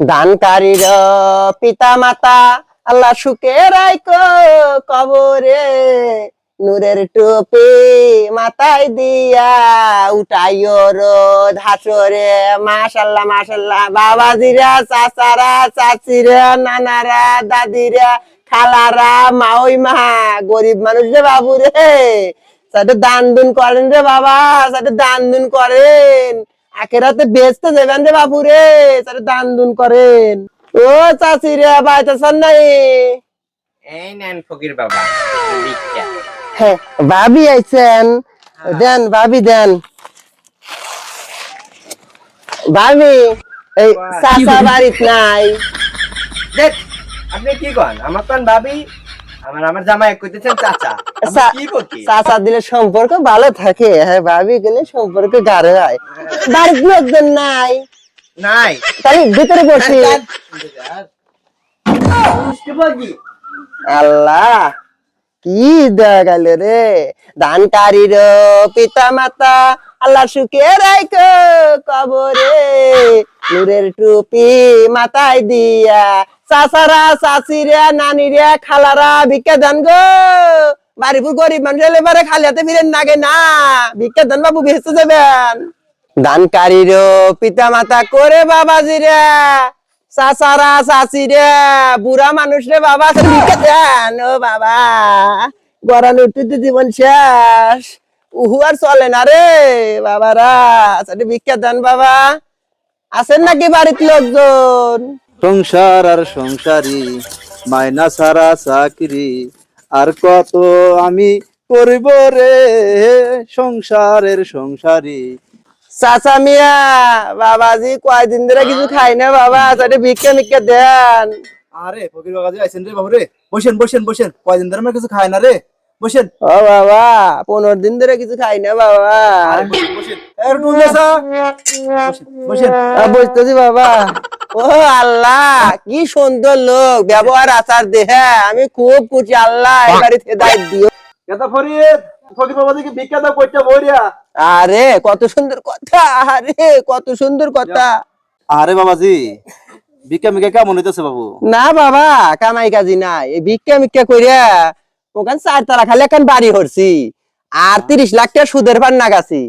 দানকারীর পিতা মাতা আল্লাহ সুখে রাইকো কবরে, নূরের টুপি মাথায় দিয়া উঠাইও রোদ হাসরে। মাশাল্লাহ মাশাল্লাহ, বাবাজিরা, চাচারা, চাচিরা, নানারা, দাদিরা, খালারা, মাওই মা, গরিব মানুষ রে বাবু রে। সাথে দান দুন করেন রে বাবা, সাথে দান দুন করেন। আখেরাতে বেচতে দেবেন রে বাবু রে সাথে দান দুন করেন। ও চাচি রে বাইতেছেন নাই। এই নেন ফকির বাবা হ্যাঁ ভাবি আইছেন। দেন ভাবি দেন। ভাবি এই চাচা বাড়িত নাই। দেখ আপনি কি কন? আমার কোন ভাবি আমার আমার জামাই কইতেছেন চাচা। চাচা দিলে সম্পর্ক ভালো থাকে। হ্যাঁ ভাবি গেলে সম্পর্ক গাঢ় হয়। বাড়ির লোকজন নাই। নাই? তাহলে ভিতরে বসি। আল্লাহ কি দেয়া গেল রে? দানকারীর পিতা মাতা আল্লাহ সুখে রাইকো কবরে। নূরের টুপি মাথায় দিয়া চাচারা চাচিরা নানিরা খালারা ভিক্ষা দান গো। বাড়িপুর গরিব মানুষ এলে এবারে খালি হাতে ফিরেন নাগে না। ভিক্ষা দান বাবু বেঁচতে যাবেন। দানকারীর পিতা মাতা করে বাবাজিরা চাচারা চাচিরা বুড়া মানুষ রে বাবা ভিক্ষা দেন ও বাবা। গড়ান উঠতে জীবন শেষ। উহু আর চলে না রে বাবারা আচ্ছা ভিক্ষা দেন বাবা। আছেন নাকি বাড়ির লোকজন? সংসার আর সংসারী মাইনা সারা চাকরি। আর কত আমি করিব রে সংসারের সংসারী? চাচা মিয়া বাবাজি কয়দিন ধরে কিছু খাই না বাবা আচ্ছা ভিক্ষা মিক্ষা দেন। আরে ফকির বাবা যে আইছেন রে বাবু রে বসেন বসেন বসেন। কয়দিন ধরে আমরা কিছু খাই না রে। বসেন। ও বাবা পনেরো দিন ধরে কিছু খাই না বাবা। আরে বসেন বসেন। বসেন বুঝতেছি বাবা। ও আল্লাহ কি সুন্দর লোক ব্যবহার আচার দেহে আমি খুব খুশি আল্লাহ এবারে হেদায়ত দিও। কেতা ফরিদ আরে কত সুন্দর কথা আরে কত সুন্দর কথা। আরে বাবাজি ভিক্ষা মিক্ষা কেমন হইতেছে বাবু? না বাবা কামাই কাজি নাই। এই ভিক্ষা মিক্ষা কইরা ওখান চার তালা খালি এখন বাড়ি হরছি। আর তিরিশ লাখ টাকা সুদের পান নাগাছি।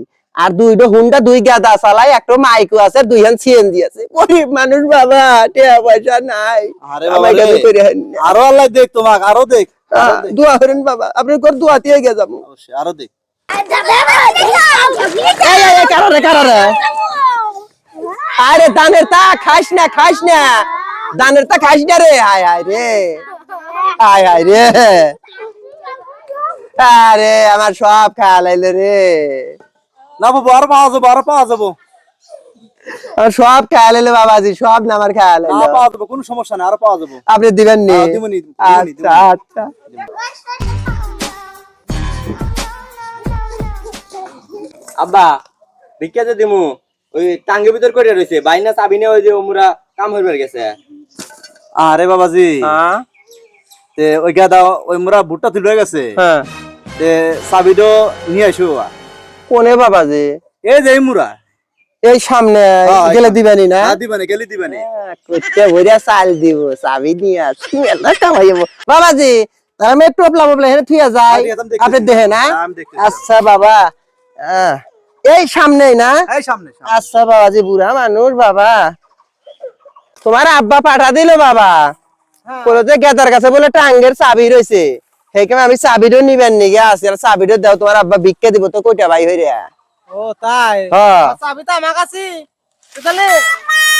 আর দুইটা হুন্ডা দুই গাদা চালাই একটা মাইকো আছে দুই হান সিএনজি আছে। গরিব মানুষ বাবা টাকা পয়সা নাই। আরে আল্লাহ দেখ তোমাক আরও দেখ। দোয়া করেন বাবা আপনার ঘর দোয়া দিয়ে গে যাব আরও দেখ। কারও কারও আরে দানের তা খাস না খাস না। দানের তা খাস না রে। আয় আয় রে। আয় আয় রে। আরে আমার সব খেয়াল আইলো রে। না বাবু আরও পাওয়া যাব আরও পাওয়া যাব। সব খেয়াল এলো বাবাজি সব না আমার খেয়াল না পাওয়া যাব কোনো সমস্যা নেই আরও পাওয়া যাব। আপনি দিবেন নি? হ্যাঁ, দিবনি, দিবনি, আচ্ছা আচ্ছা। আব্বা ভিক্ষা যে দিমু ওই টাঙ্গের ভিতর করে রইছে বাইনা চাবি নিয়ে ওই যে ওমরা কাম হইবার গেছে। আরে বাবাজি হ্যাঁ? তে ওই গাদা ওই মোরা ভুট্টা তুলে গেছে। হ্যাঁ। তে চাবিটো নিয়ে আসো কোনে এই যে এই মুরা এই সামনে হ্যাঁ, গেলে দিবেনি না? হ্যাঁ দিবানে গেলি দিবানে। করতে ভরিয়া চাল দিব চাবি নিয়ে আসি মেলা কামাই যাব বাবাজি আমি আপলা বাবলা হেনে থুয়া যাই। আপনি দেখে না হ্যাঁ। আচ্ছা বাবা। এই সামনেই না? এই সামনে সামনে। আচ্ছা বাবাজি বুড়া মানুষ বাবা। তোমার আব্বা পাঠা দিল বাবা। বলে যে গেদার কাছে বলে টাঙ্গের চাবি রয়েছে। সেইখানে আমি চাবিটা নিবেন নিগে আছি আর চাবিটা দাও তোমার আব্বা ভিক্ষা দিব তো কইটা ভাই হইরে ও তাই। হ্যাঁ চাবি তো আমার কাছে তাহলে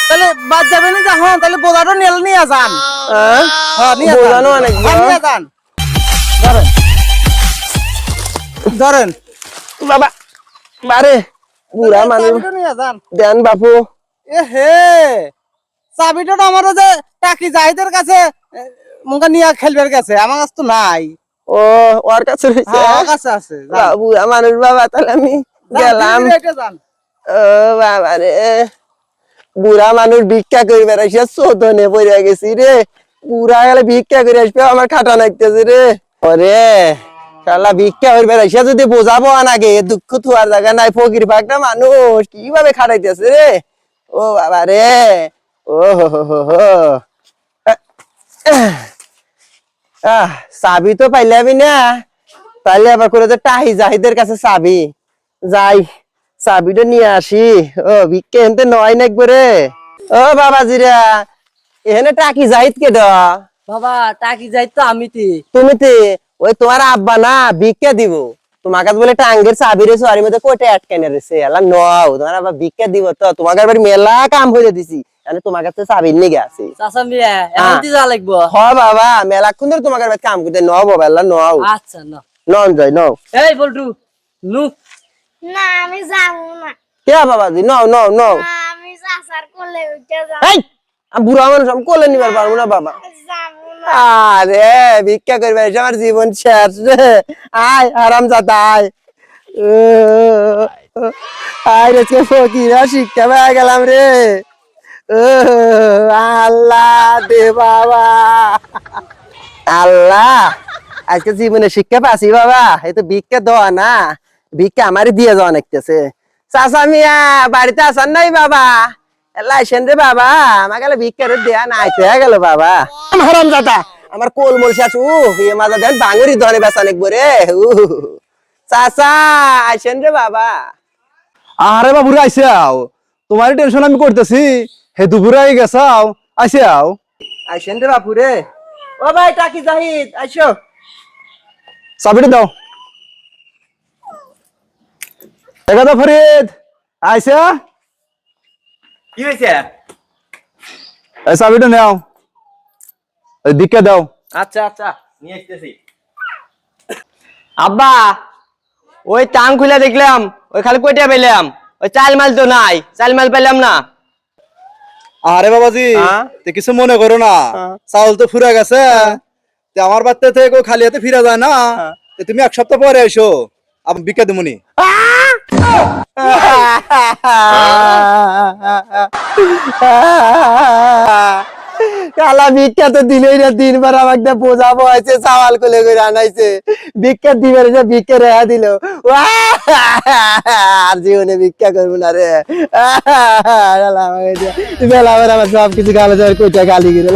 তাহলে বাদ যাবে না যখন তাহলে বোঝাটা নিয়ে নিয়ে যান। হ্যাঁ? নিয়ে যান। বোঝানো অনেক নিয়ে যান। ধরেন ধরেন বাবা বারে বুড়া মানুষ দেন বাপু। এ হে চাবিটা তো আমারও যে টাকি জাহিদের কাছে মুখে নিয়ে খেলবার গেছে আমার কাছে তো নাই। ও ওর কাছে রয়েছে। হ্যাঁ, আছে মানুষ বাবা তাহলে আমি গেলাম। ও বাবা রে। বুড়া মানুষ ভিক্ষা করে বেড়াইছে চোদনে পড়ে গেছি রে। বুড়া গেলে ভিক্ষা করে আসবে আমার খাটা নাকতেছে রে। ওরে শালা ভিক্ষা করে বেড়াইছে যদি বোঝাবো আনাগে দুঃখ থুয়ার জায়গা নাই ফকির ফাঁকটা মানুষ কীভাবে খাটাইতেছে রে? ও বাবা রে। ও হো হো হো হো। আহ, চাবি তো পাইলাবি না। তাহলে আবার করে তো টাহি জাহিদের কাছে চাবি। যাই চাবিটা নিয়ে আসি। ও ভিক্ষে হেনতে নয় না একবারে ও বাবাজিরা এখানে টাকি জাহিদ কে দ বাবা টাকি যাই তো আমি তি তুমি তে ওই তোমার আব্বা না ভিক্ষা দিব। তোমার কাছে বলে টাঙ্গের চাবি রে সোয়ারির মধ্যে কোটে আটকানে রেছে এলা নও তোমার আবার ভিক্ষা দিব তো। তোমার বাড়ি মেলা কাম হয়ে দিছি। মানে তোমার কাছে চাবি নিয়ে গেছে চাচা মিয়া এখন তি লাগবো? হ বাবা মেলা কোন তোমার বাড়ি কাম করতে। নও বাবা এলা নও। আচ্ছা না নন যাই নও। এই বল্টু নু না আমি যাব না। কে বাবাজি? নও নও নও। আমি চাচার কোলে উঠে যাব। এই আমি বুড়া মানুষ আমি কোলে নিবার পারব না বাবা। যাব আরে ভিক্ষা করবে আমার জীবন শেষ রে। আয় আরাম আয়। আয় রে ফকিরা শিক্ষা পেয়ে গেলাম রে। আল্লাহ দে বাবা। আল্লাহ আজকে জীবনে শিক্ষা পাচ্ছি বাবা। এই তো ভিক্ষা দেওয়া না ভিক্ষা আমারই দিয়ে যাওয়া নাকতেছে চাচা মিয়া বাড়িতে আসার নাই বাবা? লাইসেন রে বাবা আমার গেলে ভিক্ষা রে দেয়া না আইতে গেল বাবা। হারাম আমার ইয়ে মাজা দেন বাঙুরি ধরে বেসা নাকবো রে আইসেন রে বাবা। আরে বাবুরে আইসে আও। তোমার টেনশন আমি করতেছি। হে দুপুরে আই গেছাও আইসে আও। আইসেন রে বাপু রে ও ভাই টাকি জাহিদ আইসো চাবিটা দাও। দেখা দাও ফরিদ। আইসা কি হয়েছে এই চাবিটা নাও। দিকে দাও। আচ্ছা আচ্ছা নিয়ে আসতেছি। আব্বা ওই টাং খুলে দেখলাম ওই খালি কইটা পেলাম ওই চাল মাল তো নাই চাল মাল পেলাম না। আরে বাবাজি? কিছু মনে করো না। চাউল তো ফুরে গেছে। আমার বাচ্চা থেকে খালি হাতে ফিরা যায় না। তে তুমি এক সপ্তাহ পরে এসো। আমি বিকা দেবনি কালা ভিক্ষা তো দিলেই না তিনবার আমাকে বোঝাবো হয়েছে সাওয়াল কোলে করে আনাইছে। ভিক্ষা দিবার যে ভিক্ষা রেহা দিল। আর জীবনে ভিক্ষা করব না রে। বেলা আমার সব কিছু গালে যাওয়ার কোটা গালি গিরে